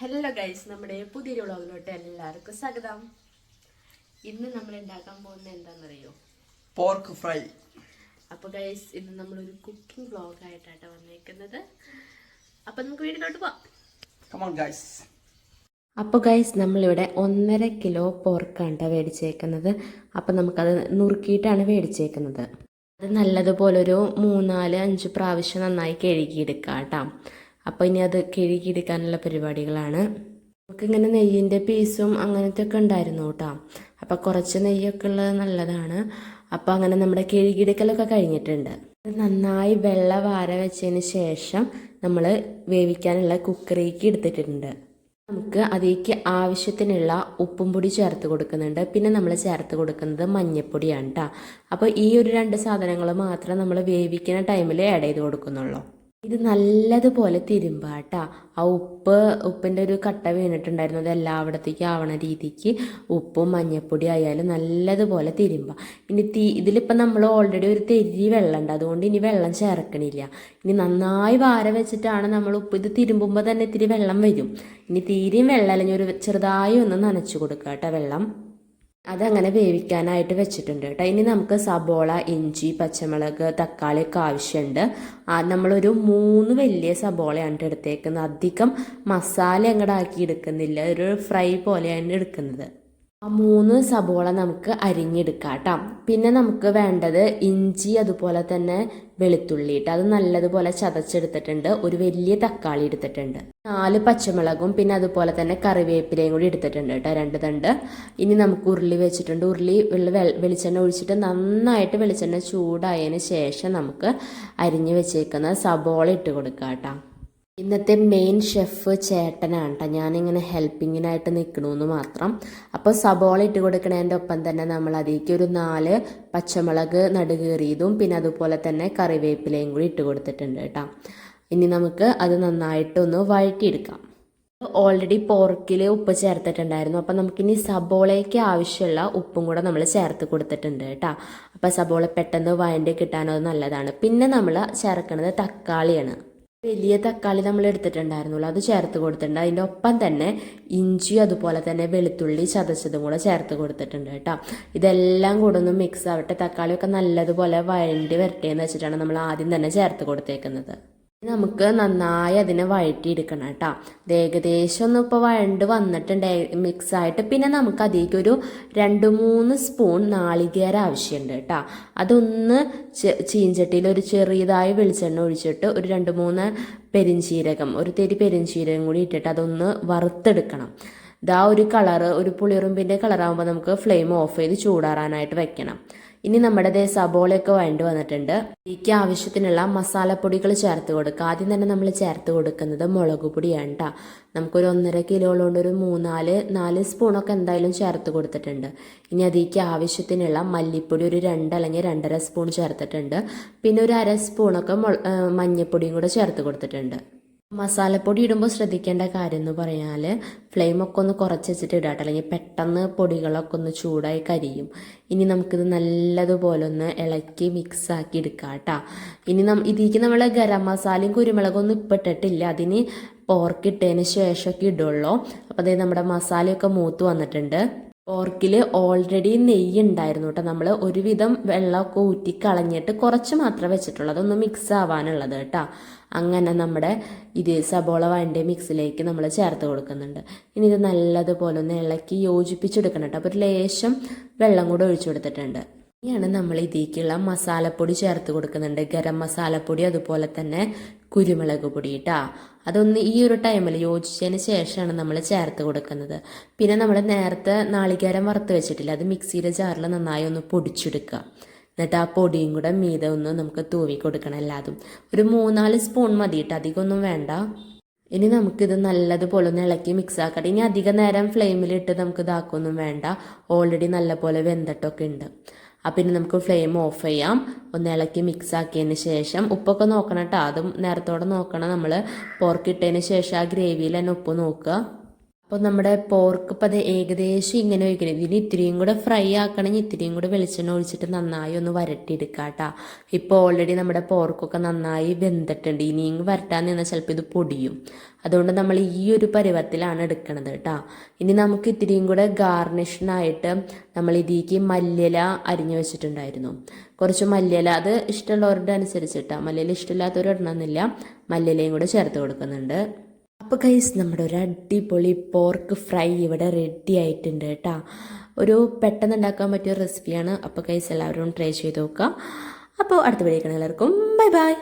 Hello guys നമ്മുടെ പുതിയൊരു വ്ളോഗിലോട്ട് എല്ലാവർക്കും സ്വാഗതം. ഇന്ന് നമ്മൾ ഉണ്ടാക്കാൻ പോകുന്ന എന്താണെന്നറിയോ? പോർക്ക് ഫ്രൈ അപ്പോൾ ഗൈസ് ഇന്ന് നമ്മളൊരു കുക്കിംഗ് വ്ളോഗ് ആയിട്ടാണ് വന്നേക്കുന്നത്. അപ്പം നമുക്ക് വീട്ടിലോട്ട് പോവാം. അപ്പൊ ഗൈസ് അപ്പോൾ ഗൈസ് നമ്മളിവിടെ ഒന്നര കിലോ പോർക്കാണ് മേടിച്ചേക്കുന്നത് അപ്പൊ നമുക്കത് നുറുക്കിയിട്ടാണ് മേടിച്ചേക്കുന്നത് അത് നല്ലതുപോലെ ഒരു മൂന്നാൽ അഞ്ച് പ്രാവശ്യം നന്നായി കഴുകിയെടുക്കാം കേട്ടോ അപ്പോൾ ഇനി അത് കിഴുകിയെടുക്കാനുള്ള പരിപാടികളാണ്. നമുക്കിങ്ങനെ നെയ്യിന്റെ പീസും അങ്ങനത്തെ ഒക്കെ ഉണ്ടായിരുന്നു കേട്ടോ. അപ്പോൾ കുറച്ച് നെയ്യൊക്കെ ഉള്ളത് നല്ലതാണ്. അപ്പോൾ അങ്ങനെ നമ്മുടെ കിഴുകിയെടുക്കലൊക്കെ കഴിഞ്ഞിട്ടുണ്ട്. നന്നായി വെള്ള വാര വെച്ചതിന് ശേഷം നമ്മൾ വേവിക്കാനുള്ള കുക്കറിലേക്ക് എടുത്തിട്ടുണ്ട്. നമുക്ക് അതിലേക്ക് ആവശ്യത്തിനുള്ള ഉപ്പും പൊടി ചേർത്ത് കൊടുക്കുന്നുണ്ട്. പിന്നെ നമ്മൾ ചേർത്ത് കൊടുക്കുന്നത് മഞ്ഞൾപ്പൊടിയാണ് കേട്ടോ. അപ്പോൾ ഈ ഒരു രണ്ട് സാധനങ്ങൾ മാത്രം നമ്മൾ വേവിക്കുന്ന ടൈമിൽ ആഡ് ചെയ്ത് കൊടുക്കുന്നുള്ളൂ. ഇത് നല്ലതുപോലെ തിരുമ്പാട്ടാ. ആ ഉപ്പ് ഉപ്പിന്റെ ഒരു കട്ട വീണിട്ടുണ്ടായിരുന്നു. അത് എല്ലായിടത്തേക്കും ആവണ രീതിക്ക് ഉപ്പും മഞ്ഞൾപ്പൊടി ആയാലും നല്ലതുപോലെ തിരുമ്പ. ഇനി തീ ഇതിലിപ്പോൾ നമ്മൾ ഓൾറെഡി ഒരു തെരി വെള്ളമുണ്ട് അതുകൊണ്ട് ഇനി വെള്ളം ചേർക്കണില്ല. ഇനി നന്നായി വാര വെച്ചിട്ടാണ് നമ്മൾ ഉപ്പ്. ഇത് തിരുമ്പുമ്പോൾ തന്നെ ഇത്തിരി വെള്ളം വരും. ഇനി തീരെയും വെള്ളം അല്ലെങ്കിൽ ഒരു ചെറുതായി ഒന്ന് നനച്ചു കൊടുക്കുക കേട്ടോ വെള്ളം. അതങ്ങനെ വേവിക്കാനായിട്ട് വെച്ചിട്ടുണ്ട് കേട്ടോ. ഇനി നമുക്ക് സബോള ഇഞ്ചി പച്ചമുളക് തക്കാളി ഒക്കെ ആവശ്യമുണ്ട് നമ്മളൊരു മൂന്ന് വലിയ സബോളയാണ് എടുത്തേക്കുന്നത്. അധികം മസാല അങ്ങോട്ട് ആക്കി എടുക്കുന്നില്ല. ഒരു ഫ്രൈ പോലെയാണ് എടുക്കുന്നത്. മൂന്ന് സബോള നമുക്ക് അരിഞ്ഞെടുക്കാം കേട്ടോ പിന്നെ നമുക്ക് വേണ്ടത് ഇഞ്ചി അതുപോലെ തന്നെ വെളുത്തുള്ളി അത് നല്ലതുപോലെ ചതച്ചെടുത്തിട്ടുണ്ട്. ഒരു വലിയ തക്കാളി എടുത്തിട്ടുണ്ട്. നാല് പച്ചമുളകും പിന്നെ അതുപോലെ തന്നെ കറിവേപ്പിലയും കൂടി എടുത്തിട്ടുണ്ട് കേട്ടോ രണ്ട് തണ്ട്. ഇനി നമുക്ക് ഉരുളി വെച്ചിട്ടുണ്ട്. ഉരുളി വെളിച്ചെണ്ണ ഒഴിച്ചിട്ട് നന്നായിട്ട് വെളിച്ചെണ്ണ ചൂടായതിന് ശേഷം നമുക്ക് അരിഞ്ഞു വെച്ചേക്കുന്ന സബോള ഇട്ട് കൊടുക്കാം കേട്ടോ ഇന്നത്തെ മെയിൻ ഷെഫ് ചേട്ടനാണ് കേട്ടോ ഞാനിങ്ങനെ ഹെൽപ്പിങ്ങിനായിട്ട് നിൽക്കണമെന്ന് മാത്രം. അപ്പോൾ സബോള ഇട്ട് കൊടുക്കണതിന്റെ ഒപ്പം തന്നെ നമ്മൾ അതിലേക്ക് ഒരു നാല് പച്ചമുളക് നടുകേറിയതും പിന്നെ അതുപോലെ തന്നെ കറിവേപ്പിലയും കൂടി ഇട്ട് കൊടുത്തിട്ടുണ്ട് കേട്ടോ ഇനി നമുക്ക് അത് നന്നായിട്ടൊന്ന് വഴറ്റിയെടുക്കാം. ഓൾറെഡി പോർക്കിൽ ഉപ്പ് ചേർത്തിട്ടുണ്ടായിരുന്നു. അപ്പം നമുക്കിനി സബോളയ്ക്ക് ആവശ്യമുള്ള ഉപ്പും കൂടെ നമ്മൾ ചേർത്ത് കൊടുത്തിട്ടുണ്ട് കേട്ടോ അപ്പം സബോള പെട്ടെന്ന് വഴണ്ടി കിട്ടാനത് നല്ലതാണ്. പിന്നെ നമ്മൾ ചേർക്കുന്നത് തക്കാളിയാണ്. വലിയ തക്കാളി നമ്മൾ എടുത്തിട്ടുണ്ടായിരുന്നുള്ളൂ. അത് ചേർത്ത് കൊടുത്തിട്ടുണ്ട്. അതിന്റെ ഒപ്പം തന്നെ ഇഞ്ചി അതുപോലെ തന്നെ വെളുത്തുള്ളി ചതച്ചതും കൂടെ ചേർത്ത് കൊടുത്തിട്ടുണ്ട് കേട്ടോ. ഇതെല്ലാം കൂടെ ഒന്ന് മിക്സ് ആവട്ടെ. തക്കാളിയൊക്കെ നല്ലതുപോലെ വഴണ്ടി വരട്ടെ എന്ന് വെച്ചിട്ടാണ് നമ്മൾ ആദ്യം തന്നെ ചേർത്ത് കൊടുത്തേക്കുന്നത്. നമുക്ക് നന്നായി അതിനെ വഴറ്റിയെടുക്കണം കേട്ടോ. ഇത് ഏകദേശം ഒന്ന് ഇപ്പോൾ വഴണ്ട് വന്നിട്ടുണ്ട്. മിക്സ് ആയിട്ട് പിന്നെ നമുക്ക് അതിലേക്ക് ഒരു രണ്ട് മൂന്ന് സ്പൂൺ നാളികേര ആവശ്യമുണ്ട് കേട്ടോ. അതൊന്ന് ചീഞ്ചട്ടിയിൽ ഒരു ചെറിയതായി വെളിച്ചെണ്ണ ഒഴിച്ചിട്ട് ഒരു രണ്ട് മൂന്ന് പെരിഞ്ചീരകം ഒരു തെരി പെരിഞ്ചീരകം കൂടി ഇട്ടിട്ട് അതൊന്ന് വറുത്തെടുക്കണം. ഇതാ ഒരു കളറ് ഒരു പുളിറുമ്പിന്റെ കളറാകുമ്പോൾ നമുക്ക് ഫ്ലെയിം ഓഫ് ചെയ്ത് ചൂടാറാനായിട്ട് വെക്കണം. ഇനി നമ്മുടെ ദേ സബോളയൊക്കെ വേണ്ടി വന്നിട്ടുണ്ട്. ഇതിക്ക് ആവശ്യത്തിനുള്ള മസാലപ്പൊടികൾ ചേർത്ത് കൊടുക്കുക. ആദ്യം തന്നെ നമ്മൾ ചേർത്ത് കൊടുക്കുന്നത് മുളക് പൊടിയാണ് കേട്ടോ നമുക്കൊരു ഒന്നര കിലോളുകൊണ്ട് ഒരു മൂന്നാൽ നാല് സ്പൂണൊക്കെ എന്തായാലും ചേർത്ത് കൊടുത്തിട്ടുണ്ട്. ഇനി അതിലേക്ക് ആവശ്യത്തിനുള്ള മല്ലിപ്പൊടി ഒരു രണ്ട് അല്ലെങ്കിൽ രണ്ടര സ്പൂൺ ചേർത്തിട്ടുണ്ട്. പിന്നെ ഒരു അര സ്പൂണൊക്കെ മഞ്ഞൾപ്പൊടിയും കൂടെ ചേർത്ത് കൊടുത്തിട്ടുണ്ട്. മസാലപ്പൊടി ഇടുമ്പോൾ ശ്രദ്ധിക്കേണ്ട കാര്യം എന്ന് പറഞ്ഞാൽ ഫ്ലെയിമൊക്കെ ഒന്ന് കുറച്ച് വെച്ചിട്ട് ഇടാട്ടോ അല്ലെങ്കിൽ പെട്ടെന്ന് പൊടികളൊക്കെ ഒന്ന് ചൂടായി കരിയും. ഇനി നമുക്കിത് നല്ലതുപോലെ ഒന്ന് ഇളക്കി മിക്സ് ആക്കി എടുക്കാം കേട്ടോ ഇനി നം ഇതിലേക്ക് നമ്മൾ ഗരം മസാലയും കുരുമുളകും ഒന്നും ഇപ്പം ഇട്ടിട്ടില്ല. അതിന് പോർക്കിട്ടതിന് ശേഷമൊക്കെ ഇടുള്ളൂ. അപ്പോൾ അതായത് നമ്മുടെ മസാലയൊക്കെ മൂത്ത് വന്നിട്ടുണ്ട്. പോർക്കിൽ ഓൾറെഡി നെയ്യ് ഉണ്ടായിരുന്നു കേട്ടോ നമ്മൾ ഒരുവിധം വെള്ളമൊക്കെ ഊറ്റി കളഞ്ഞിട്ട് കുറച്ച് മാത്രം വെച്ചിട്ടുള്ളൂ. അതൊന്ന് മിക്സ് ആവാനുള്ളത് കേട്ടോ അങ്ങനെ നമ്മുടെ ഇത് സബോള വഴന്റെ മിക്സിലേക്ക് നമ്മൾ ചേർത്ത് കൊടുക്കുന്നുണ്ട്. ഇനി ഇത് നല്ലതുപോലെ ഒന്ന് ഇളക്കി യോജിപ്പിച്ചെടുക്കണം കേട്ടോ അപ്പോൾ ഒരു ലേശം വെള്ളം കൂടെ ഒഴിച്ചു കൊടുത്തിട്ടുണ്ട്. ഇനിയാണ് നമ്മൾ ഇതിലേക്കുള്ള മസാലപ്പൊടി ചേർത്ത് കൊടുക്കുന്നുണ്ട്. ഗരം മസാലപ്പൊടി അതുപോലെ തന്നെ കുരുമുളക് പൊടി കേട്ടോ അതൊന്ന് ഈ ഒരു ടൈമിൽ യോജിച്ചതിന് ശേഷമാണ് നമ്മൾ ചേർത്ത് കൊടുക്കുന്നത്. പിന്നെ നമ്മൾ നേരത്തെ നാളികേരം വറുത്ത് വെച്ചിട്ടില്ല അത് മിക്സിയുടെ ജാറിൽ നന്നായി ഒന്ന് പൊടിച്ചെടുക്കുക. എന്നിട്ട് ആ പൊടിയും കൂടെ മീതെ ഒന്ന് നമുക്ക് തൂവി കൊടുക്കണം എല്ലാതും. ഒരു മൂന്നാൽ സ്പൂൺ മതി കേട്ടോ അധികമൊന്നും വേണ്ട. ഇനി നമുക്കിത് നല്ലതുപോലെ ഒന്ന് ഇളക്കി മിക്സ് ആക്കട്ടെ. ഇനി അധിക നേരം ഫ്ലെയിമിലിട്ട് നമുക്ക് ഇതാക്കൊന്നും വേണ്ട. ഓൾറെഡി നല്ലപോലെ വെന്തട്ടൊക്കെ ഉണ്ട്. അപ്പം ഇനി നമുക്ക് ഫ്ലെയിം ഓഫ് ചെയ്യാം. ഒന്ന് ഇളക്കി മിക്സ് ആക്കിയതിന് ശേഷം ഉപ്പൊക്കെ നോക്കണം കേട്ടോ അതും നേരത്തോടെ നോക്കണം. നമ്മൾ പോർക്ക് ഇട്ടതിന് ശേഷം ആ ഗ്രേവിയിൽ തന്നെ ഉപ്പ് നോക്കുക. അപ്പോൾ നമ്മുടെ പോർക്ക് ഇപ്പം അത് ഏകദേശം ഇങ്ങനെ ഒഴിക്കണം. ഇതിന് ഇത്തിരിയും കൂടെ ഫ്രൈ ആക്കണമെങ്കിൽ ഇത്തിരിയും കൂടെ വെളിച്ചെണ്ണ ഒഴിച്ചിട്ട് നന്നായി ഒന്ന് വരട്ടിയെടുക്കുക കേട്ടോ ഇപ്പോൾ ഓൾറെഡി നമ്മുടെ പോർക്കൊക്കെ നന്നായി വെന്തിട്ടുണ്ട്. ഇനിയും വരട്ടാൻ നിന്നാൽ ചിലപ്പോൾ ഇത് പൊടിയും. അതുകൊണ്ട് നമ്മൾ ഈ ഒരു പരുവത്തിലാണ് എടുക്കണത് കേട്ടോ ഇനി നമുക്ക് ഇത്തിരിയും കൂടെ ഗാർണിഷിനായിട്ട് നമ്മൾ ഇതിലേക്ക് മല്ലില അരിഞ്ഞു വെച്ചിട്ടുണ്ടായിരുന്നു. കുറച്ച് മല്ലില അത് ഇഷ്ടമുള്ളവരുടെ അനുസരിച്ചിട്ടാണ് മല്ലില ഇഷ്ടമില്ലാത്തവർ ഇടണമെന്നില്ല. മല്ലിലയും കൂടെ ചേർത്ത് കൊടുക്കുന്നുണ്ട്. അപ്പോൾ കൈസ് നമ്മുടെ ഒരു അടിപൊളി പോർക്ക് ഫ്രൈ ഇവിടെ റെഡി ആയിട്ടുണ്ട് കേട്ടോ. ഒരു പെട്ടെന്ന് ഉണ്ടാക്കാൻ പറ്റിയ റെസിപ്പിയാണ് അപ്പോൾ കൈസ് എല്ലാവരും ട്രൈ ചെയ്ത് നോക്കുക അപ്പോൾ അടുത്ത വീഡിയോ എല്ലാവർക്കും ബൈ ബൈ